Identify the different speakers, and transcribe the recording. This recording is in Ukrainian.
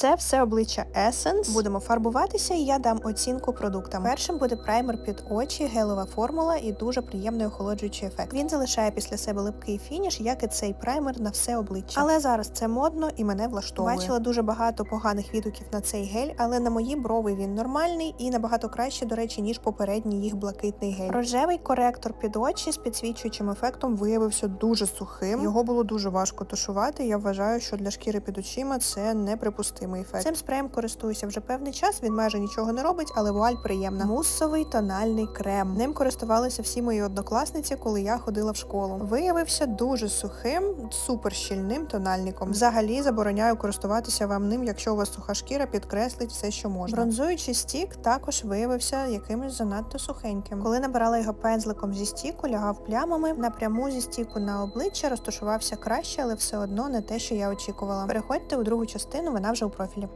Speaker 1: Це все обличчя Essence. Будемо фарбуватися, і я дам оцінку продуктам. Першим буде праймер під очі, гелова формула і дуже приємний охолоджуючий ефект. Він залишає після себе липкий фініш, як і цей праймер на все обличчя. Але зараз це модно і мене влаштовує. Бачила дуже багато поганих відгуків на цей гель, але на мої брови він нормальний і набагато краще, до речі, ніж попередній їх блакитний гель. Рожевий коректор під очі з підсвічуючим ефектом виявився дуже сухим. Його було дуже важко тушувати. Я вважаю, що для шкіри під очима це неприпустимий ефект. Цим спреєм користуюся вже певний час. Він майже нічого не робить, але вуаль приємна. Мусовий тональний крем. Ним користувалися всі мої однокласниці, коли я ходила в школу. Виявився дуже сухим, супер щільним тональником. Взагалі забороняю користуватися вам ним, якщо у вас суха шкіра підкреслить все, що можна. Бронзуючий стік також виявився якимось занадто сухеньким. Коли набирала його пензликом зі стіку, лягав плямами напряму зі стіку на обличчя, розташувався краще, але все одно не те, що я очікувала. Переходьте у другу частину, вона вже у профілі.